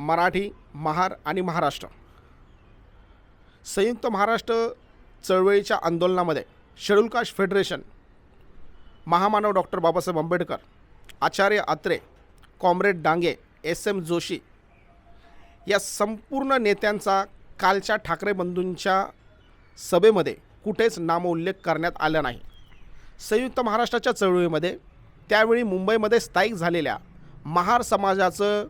मराठी महार आणि महाराष्ट्र. संयुक्त महाराष्ट्र चळवळीच्या आंदोलनामध्ये शेड्यूल कास्ट फेडरेशन महामानव doctor Babasaheb Ambedkar Acharya Atre comrade Dange S M Joshi या संपूर्ण नेत्यांचा कालच्या ठाकरे बंधूंच्या सभेमध्ये कुठेच नामोल्लेख करण्यात आला नाही. संयुक्त महाराष्ट्राच्या चळवळीमध्ये त्यावेळी मुंबईमध्ये स्थायिक झालेल्या महार समाजाचं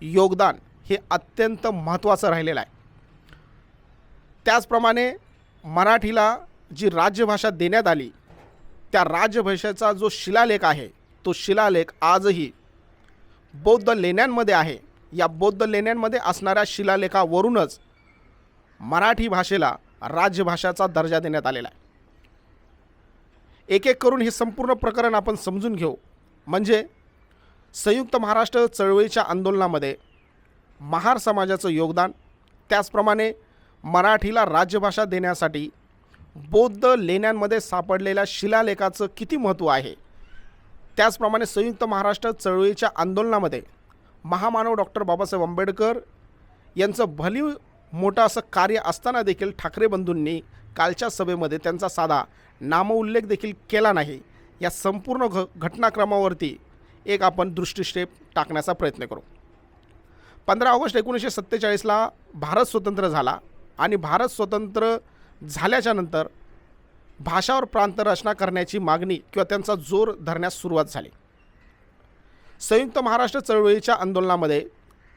योगदान हे अत्यंत महत्त्वाचं राहिलेलं आहे. त्याचप्रमाणे मराठीला जी राज्यभाषा देण्यात आली त्या राज्यभाषेचा जो शिलालेख आहे तो शिलालेख आजही बौद्ध लेण्यांमध्ये आहे. या बौद्ध लेण्यांमध्ये असणाऱ्या शिलालेखावरूनच मराठी भाषेला राज्यभाषाचा दर्जा देण्यात आलेला आहे. एक एक करून हे संपूर्ण प्रकरण आपण समजून घेऊ. म्हणजे संयुक्त महाराष्ट्र चळवळीच्या आंदोलनामध्ये महार समाजाचं योगदान त्याचप्रमाणे मराठीला राज्यभाषा देण्यासाठी बौद्ध लेण्यांमध्ये सापडलेल्या शिलालेखाचं किती महत्त्व आहे? त्याचप्रमाणे संयुक्त महाराष्ट्र चळवळीच्या आंदोलनामध्ये महामानव डॉक्टर बाबासाहेब आंबेडकर यांचं भली मोठं असं कार्य असताना देखील ठाकरे बंधूंनी कालच्या सभेमध्ये त्यांचा साधा नामउल्लेख देखील केला नाही. या संपूर्ण घ घटनाक्रमावरती एक आपण दृष्टिक्षेप टाकण्याचा प्रयत्न करू. पंधरा ऑगस्ट एकोणीसशे सत्तेचाळीसला भारत स्वतंत्र झाला आणि भारत स्वतंत्र झाल्याच्यानंतर भाषावर प्रांतरचना करण्याची मागणी किंवा त्यांचा जोर धरण्यास सुरुवात झाली. संयुक्त महाराष्ट्र चळवळीच्या आंदोलनामध्ये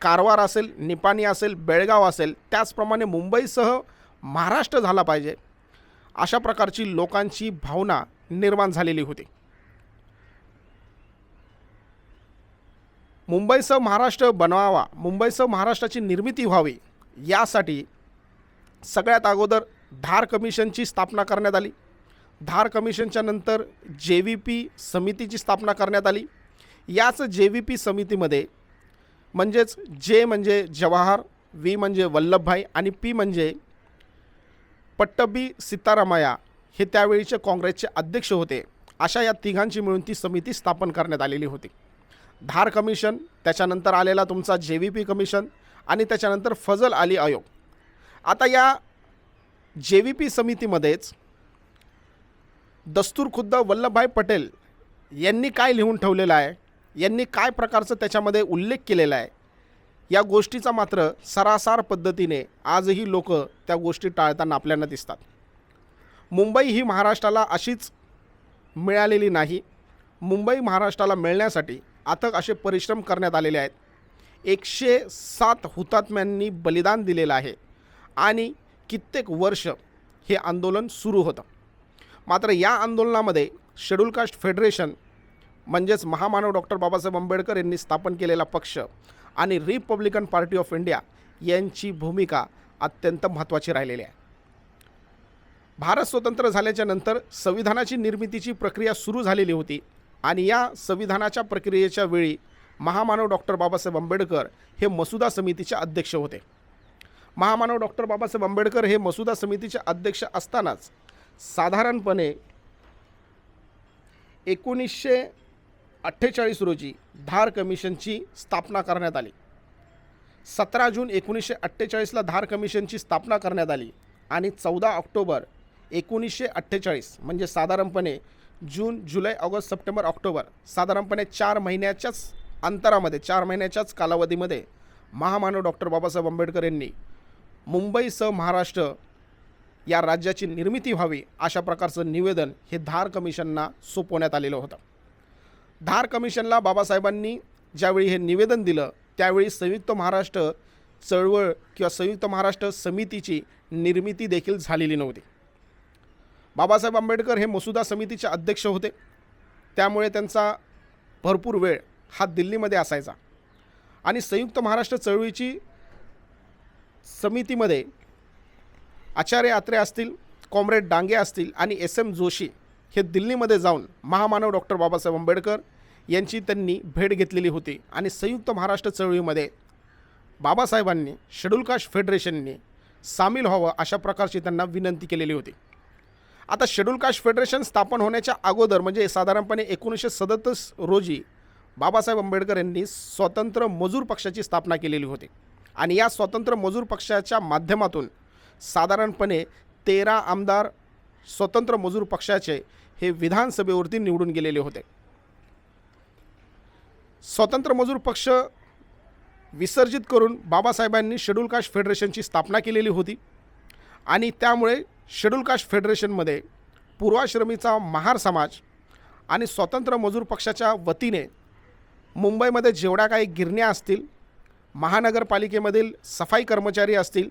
कारवार असेल निपाणी असेल बेळगाव असेल त्याचप्रमाणे मुंबईसह महाराष्ट्र झाला पाहिजे अशा प्रकारची लोकांची भावना निर्माण झालेली होती. मुंबईसह महाराष्ट्र बनवावा मुंबईसह महाराष्ट्राची निर्मिती व्हावी यासाठी सगळ्यात अगोदर धार कमिशनची स्थापना करण्यात आली. धार कमिशनच्या नंतर जे व्ही पी समितीची स्थापना करण्यात आली. याच जे व्ही पी समितीमध्ये म्हणजेच जे म्हणजे जवाहर व्ही म्हणजे वल्लभभाई आणि पी म्हणजे पट्टबी सीतारामया हे त्यावेळीचे काँग्रेसचे अध्यक्ष होते. अशा या तिघांची मिळून ती समिती स्थापन करण्यात आलेली होती. धार कमिशन त्याच्यानंतर आलेला तुमचा जे व्ही पी कमिशन आणि त्याच्यानंतर फजल अली आयोग. आता या जे व्ही पी समितीमध्येच दस्तूर खुद्द वल्लभभाई पटेल यांनी काय लिहून ठेवलेलं आहे? यांनी काय प्रकारचं त्याच्यामध्ये उल्लेख केलेला आहे? या गोष्टीचा मात्र सरासार पद्धतीने आजही लोक त्या गोष्टी टाळताना आपल्याला दिसतात. मुंबई ही महाराष्ट्राला अशीच मिळालेली नाही. मुंबई महाराष्ट्राला मिळण्यासाठी अथक असे परिश्रम करण्यात आलेले आहेत. एकशे सात हुतात्म्यांनी बलिदान दिलेलं आहे आणि कित्येक वर्ष हे आंदोलन सुरू होतं. मात्र या आंदोलनामध्ये शेड्यूल कास्ट फेडरेशन म्हणजेच महामानव डॉक्टर बाबासाहेब आंबेडकर यांनी स्थापन केलेला पक्ष आणि रिपब्लिकन पार्टी ऑफ इंडिया यांची भूमिका अत्यंत महत्त्वाची राहिलेली आहे. भारत स्वतंत्र झाल्याच्यानंतर संविधानाची निर्मितीची प्रक्रिया सुरू झालेली होती. आणि या संविधानाच्या प्रक्रियेच्या वेळी महामानव डॉक्टर बाबासाहेब आंबेडकर हे मसुदा समितीचे अध्यक्ष होते. महामानव डॉक्टर बाबासाहेब आंबेडकर हे मसुदा समितीचे अध्यक्ष असतानाच साधारणपणे एकोणीसशे अठ्ठेचाळीस रोजी धार कमिशनची स्थापना करण्यात आली. सतरा जून एकोणीसशे अठ्ठेचाळीसला धार कमिशनची स्थापना करण्यात आली आणि चौदा ऑक्टोबर एकोणीसशे अठ्ठेचाळीस म्हणजे साधारणपणे June July August September October. साधारणपणे चार महिन्याच्याच अंतरामध्ये चार महिन्याच्याच कालावधीमध्ये महामानव डॉक्टर बाबासाहेब आंबेडकर यांनी मुंबईसह महाराष्ट्र या राज्याची निर्मिती व्हावी अशा प्रकारचं निवेदन हे धार कमिशनना सोपवण्यात आलेलं होतं. धार कमिशनला बाबासाहेबांनी ज्यावेळी हे निवेदन दिलं त्यावेळी संयुक्त महाराष्ट्र चळवळ किंवा संयुक्त महाराष्ट्र समितीची निर्मिती देखील झालेली नव्हती. बाबासाहेब आंबेडकर हे मसुदा समितीचे अध्यक्ष होते. त्यामुळे त्यांचा भरपूर वेळ हा दिल्लीमध्ये असायचा. आणि संयुक्त महाराष्ट्र चळवळीची समितीमध्ये आचार्य आत्रे असतील कॉम्रेड डांगे असतील आणि एस एम जोशी हे दिल्लीमध्ये जाऊन महामानव डॉक्टर बाबासाहेब आंबेडकर यांची त्यांनी भेट घेतलेली होती आणि संयुक्त महाराष्ट्र चळवळीमध्ये बाबासाहेबांनी शेड्यूल कास्ट सामील व्हावं अशा प्रकारची त्यांना विनंती केलेली होती. आता शेड्यूल कास्ट फेडरेशन स्थापन होण्याच्या अगोदर म्हणजे साधारणपणे एकोणीसशे सदतीस रोजी बाबासाहेब आंबेडकर यांनी स्वतंत्र मजूर पक्षाची स्थापना केलेली होती. आणि या स्वतंत्र मजूर पक्षाच्या माध्यमातून साधारणपणे तेरा आमदार स्वतंत्र मजूर पक्षाचे हे विधानसभेवरती निवडून गेलेले होते. स्वतंत्र मजूर पक्ष विसर्जित करून बाबासाहेबांनी शेड्यूल कास्ट फेडरेशनची स्थापना केलेली होती. आणि त्यामुळे शेड्यूल कास्ट फेडरेशनमध्ये पूर्वाश्रमीचा महार समाज आणि स्वतंत्र मजूर पक्षाच्या वतीने मुंबईमध्ये जेवढ्या काही गिरण्या असतील महानगरपालिकेमधील सफाई कर्मचारी असतील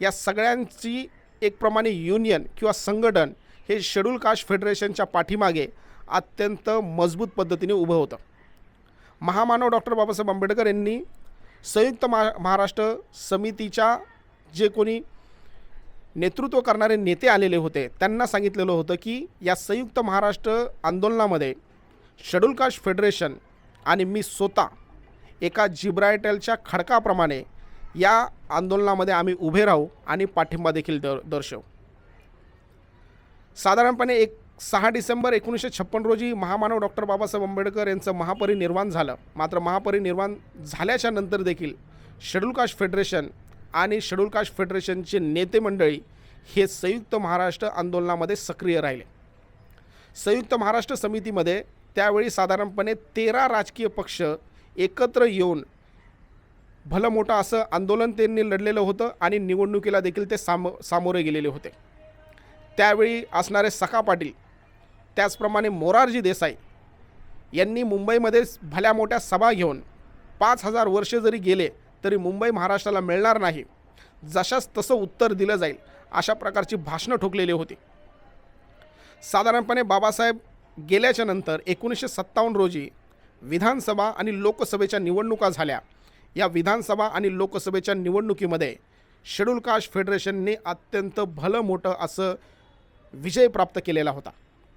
या सगळ्यांची एक प्रमाणे युनियन किंवा संघटन हे शेड्यूल कास्ट फेडरेशनच्या पाठीमागे अत्यंत मजबूत पद्धतीने उभं होतं. महामानव डॉक्टर बाबासाहेब आंबेडकर यांनी संयुक्त महा महाराष्ट्र समितीच्या जे कोणी नेतृत्व करणारे नेते आलेले होते. त्यांना सांगितलेलं होतं की या संयुक्त महाराष्ट्र आंदोलनामध्ये शेड्यूल कास्ट फेडरेशन आणि मी स्वतः एका जिब्रायटलच्या खडकाप्रमाणे या आंदोलनामध्ये आम्ही उभे राहू आणि पाठिंबा देखील दर दर्शवू. साधारणपणे एक सहा डिसेंबर एकोणीसशे छप्पन रोजी महामानव डॉक्टर बाबासाहेब आंबेडकर यांचं महापरिनिर्वाण झालं. मात्र महापरिनिर्वाण झाल्याच्यानंतर देखील शेड्यूल कास्ट फेडरेशन आणि शेड्यूल कास्ट फेडरेशनचे नेते मंडळी हे संयुक्त महाराष्ट्र आंदोलनामध्ये सक्रिय राहिले. संयुक्त महाराष्ट्र समितीमध्ये त्यावेळी साधारणपणे तेरा राजकीय पक्ष एकत्र येऊन भलं मोठं असं आंदोलन त्यांनी लढलेलं होतं आणि निवडणुकीला देखील ते साम सामोरे गेलेले होते. त्यावेळी असणारे सखा पाटील त्याचप्रमाणे मोरारजी देसाई यांनी मुंबईमध्ये भल्या मोठ्या सभा घेऊन पाच हजार वर्षे जरी गेले तरी मुंबई महाराष्ट्राला मिळणार नाही. जशास तसं उत्तर दिलं जाईल अशा प्रकारची भाषणं ठोकलेली होती. साधारणपणे बाबासाहेब गेल्याच्यानंतर एकोणीसशे सत्तावन्न रोजी विधानसभा आणि लोकसभेच्या निवडणुका झाल्या. या विधानसभा आणि लोकसभेच्या निवडणुकीमध्ये शेड्यूल कास्ट फेडरेशनने अत्यंत भलं मोठं असं विजय प्राप्त केलेला होता.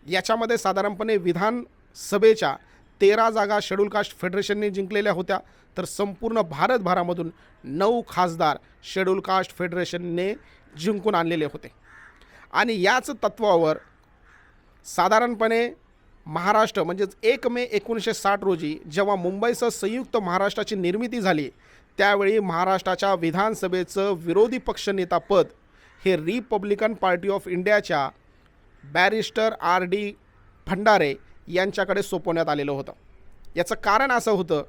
याच्यामध्ये साधारणपणे विधानसभेच्या तेरा जागा शेड्यूल कास्ट फेडरेशनने जिंकलेल्या होत्या. तर संपूर्ण भारतभरामधून नऊ खासदार शेड्यूल कास्ट फेडरेशनने जिंकून आणलेले होते. आणि याच तत्वावर साधारणपणे महाराष्ट्र म्हणजेच एक मे एकोणीसशे साठ रोजी जेव्हा मुंबईसह संयुक्त महाराष्ट्राची निर्मिती झाली त्यावेळी महाराष्ट्राच्या विधानसभेचं विरोधी पक्षनेतापद हे रिपब्लिकन पार्टी ऑफ इंडियाच्या बॅरिस्टर आर डी भंडारे यांच्याकडे सोपवण्यात आलेलं होतं. याचं कारण असं होतं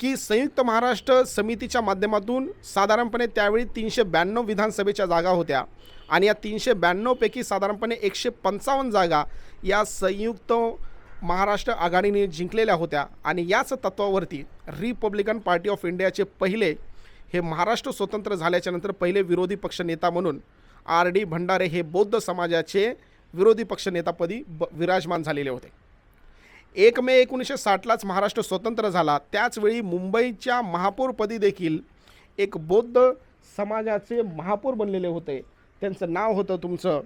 की संयुक्त महाराष्ट्र समितीच्या माध्यमातून साधारणपणे त्यावेळी तीनशे ब्याण्णव विधानसभेच्या जागा होत्या आणि या तीनशे ब्याण्णवपैकी साधारणपणे एकशे पंचावन्न जागा या संयुक्त महाराष्ट्र आघाडीने जिंकलेल्या होत्या आणि याच तत्वावरती रिपब्लिकन पार्टी ऑफ इंडियाचे पहिले हे महाराष्ट्र स्वतंत्र झाल्याच्यानंतर पहिले विरोधी पक्षनेता म्हणून आर डी भंडारे हे बौद्ध समाजाचे विरोधी पक्षनेतापदी ब विराजमान झालेले होते. एक मे एकोणीसशे साठलाच महाराष्ट्र स्वतंत्र झाला. त्याचवेळी मुंबईच्या महापौरपदी देखील एक बौद्ध समाजाचे महापौर बनलेले होते. त्यांचं नाव होतं तुमचं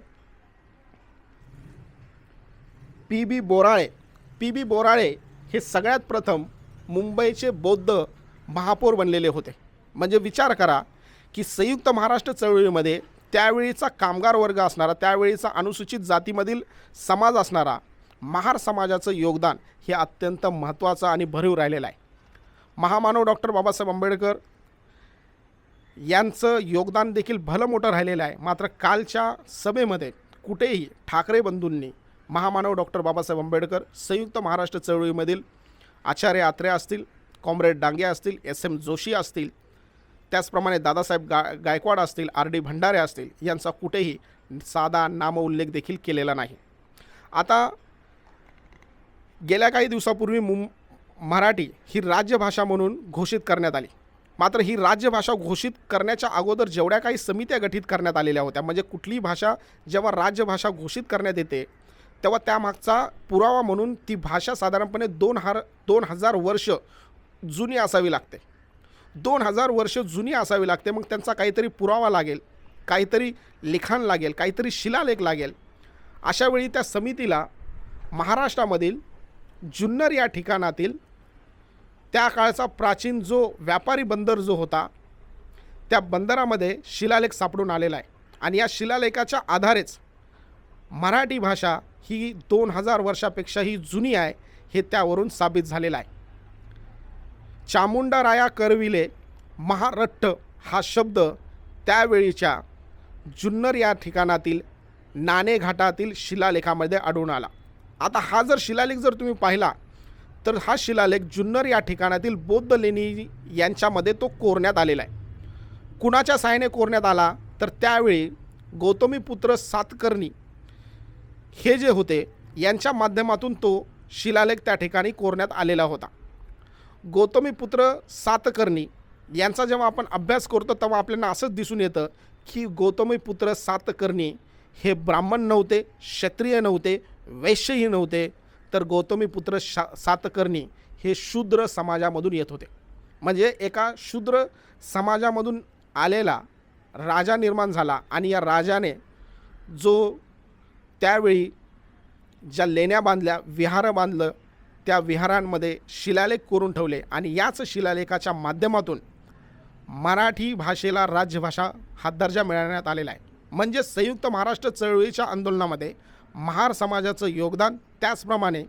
पी बी बोराळे. पी बी बोराळे हे सगळ्यात प्रथम मुंबईचे बौद्ध महापौर बनलेले होते. म्हणजे विचार करा की संयुक्त महाराष्ट्र चळवळीमध्ये त्यावेळीचा कामगार वर्ग असणारा त्यावेळीचा अनुसूचित जातीमधील समाज असणारा महार समाजाचं योगदान हे अत्यंत महत्त्वाचं आणि भरीव राहिलेलं आहे. महामानव डॉक्टर बाबासाहेब आंबेडकर यांचं योगदान देखील भलं मोठं राहिलेलं आहे. मात्र कालच्या सभेमध्ये कुठेही ठाकरे बंधूंनी महामानव डॉक्टर बाबासाहेब आंबेडकर संयुक्त महाराष्ट्र चळवळीमधील आचार्य आत्रे असतील कॉम्रेड डांगे असतील एस एम जोशी असतील त्याचप्रमाणे दादासाहेब गा गायकवाड असतील आर डी भंडारे असतील यांचा कुठेही साधा नामउल्लेख देखील केलेला नाही. आता गेल्या काही दिवसापूर्वी मुं मराठी ही राज्यभाषा म्हणून घोषित करण्यात आली. मात्र ही राज्यभाषा घोषित करण्याच्या अगोदर जेवढ्या काही समित्या गठीत करण्यात आलेल्या होत्या म्हणजे कुठलीही भाषा जेव्हा राज्यभाषा घोषित करण्यात येते तेव्हा त्यामागचा पुरावा म्हणून ती भाषा साधारणपणे दोन हार दोन हजार वर्ष जुनी असावी लागते. दोन हजार वर्ष जुनी असावी लागते. मग त्यांचा काहीतरी पुरावा लागेल काहीतरी लिखाण लागेल काहीतरी शिलालेख लागेल. अशा वेळी त्या समितीला महाराष्ट्रामधील जुन्नर या ठिकाणातील त्या काळचा प्राचीन जो व्यापारी बंदर जो होता त्या बंदरामध्ये शिलालेख सापडून आलेला आहे. आणि या शिलालेखाच्या आधारेच मराठी भाषा ही दोन हजार वर्षापेक्षाही जुनी आहे हे त्यावरून साबित झालेलं आहे. चामुंडाराया करविले महारट्ट हा शब्द त्यावेळीच्या जुन्नर या ठिकाणातील नाणेघाटातील शिलालेखामध्ये आढळून आला. आता हा जर शिलालेख जर तुम्ही पाहिला तर हा शिलालेख जुन्नर या ठिकाणातील बौद्ध लेणी यांच्यामध्ये तो कोरण्यात आलेला आहे. कुणाच्या सहाय्याने कोरण्यात आला तर त्यावेळी गौतमीपुत्र सातकर्णी हे जे होते यांच्या माध्यमातून तो शिलालेख त्या ठिकाणी कोरण्यात आलेला होता. गौतमीपुत्र सातकर्णी यांचा जेव्हा आपण अभ्यास करतो तेव्हा आपल्याला असंच दिसून येतं की गौतमीपुत्र सातकर्णी हे ब्राह्मण नव्हते क्षत्रिय नव्हते वैश्यही नव्हते तर गौतमीपुत्र शा सातकर्णी हे शूद्र समाजामधून येत होते. म्हणजे एका शूद्र समाजामधून आलेला राजा निर्माण झाला आणि या राजाने जो त्यावेळी ज्या लेण्या बांधल्या विहारं बांधलं त्या विहारांमध्ये शिलालेख करून ठेवले आणि याच शिलालेखाच्या माध्यमातून मराठी भाषेला राज्यभाषा हा दर्जा मिळवण्यात आलेला आहे. म्हणजे संयुक्त महाराष्ट्र चळवळीच्या आंदोलनामध्ये महार समाजाचं योगदान त्याचप्रमाणे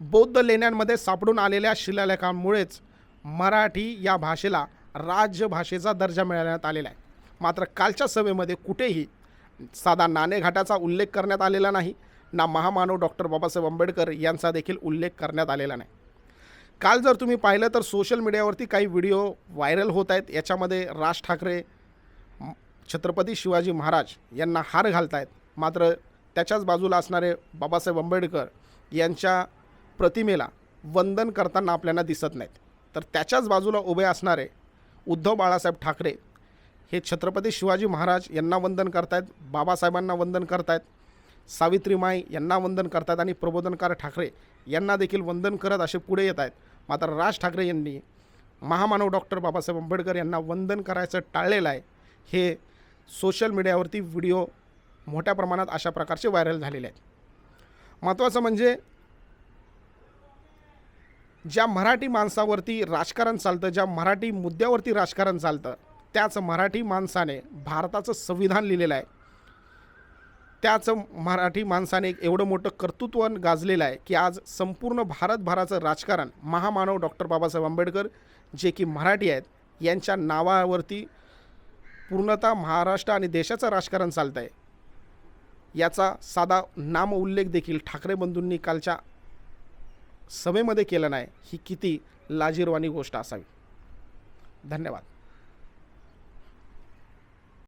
बौद्ध लेण्यांमध्ये सापडून आलेल्या शिलालेखांमुळेच मराठी या भाषेला राज्यभाषेचा दर्जा मिळवण्यात आलेला आहे. मात्र कालच्या सभेमध्ये कुठेही साधा नाणेघाटाचा उल्लेख करण्यात आलेला नाही. ना महामानव डॉक्टर बाबासाहेब आंबेडकर यांचा देखील उल्लेख करण्यात आलेला नाही. काल जर तुम्ही पाहिलं तर सोशल मीडियावरती काही व्हिडिओ व्हायरल होत आहेत. याच्यामध्ये राज ठाकरे छत्रपती शिवाजी महाराज यांना हार घालतायत. मात्र त्याच्याच बाजूला असणारे बाबासाहेब आंबेडकर यांच्या प्रतिमेला वंदन करताना आपल्याला दिसत नाहीत. तर त्याच्याच बाजूला उभे असणारे उद्धव बाळासाहेब ठाकरे हे छत्रपती शिवाजी महाराज यांना वंदन करतायत बाबासाहेबांना वंदन करतायत. सावित्रीमाई यांना वंदन करतात आणि प्रबोधनकार ठाकरे यांना देखील वंदन करत असे पुढे येत आहेत. मात्र राज ठाकरे यांनी महामानव डॉक्टर बाबासाहेब आंबेडकर यांना वंदन करायचं टाळलेलं आहे. हे सोशल मीडियावरती व्हिडिओ मोठ्या प्रमाणात अशा प्रकारचे व्हायरल झालेले आहेत. महत्त्वाचं म्हणजे ज्या मराठी माणसावरती राजकारण चालतं ज्या मराठी मुद्द्यावरती राजकारण चालतं त्याच मराठी माणसाने भारताचं संविधान लिहिलेलं आहे. त्याच मराठी माणसाने एक एवढं मोठं कर्तृत्व गाजलेलं आहे की आज संपूर्ण भारतभराचं राजकारण महामानव डॉक्टर बाबासाहेब आंबेडकर जे की मराठी आहेत यांच्या नावावरती पूर्णतः महाराष्ट्र आणि देशाचं राजकारण चालतं आहे याचा साधा नाम उल्लेख देखील ठाकरे बंधूंनी कालच्या सभेमध्ये केलं नाही. ही किती लाजीरवाणी गोष्ट असावी. धन्यवाद.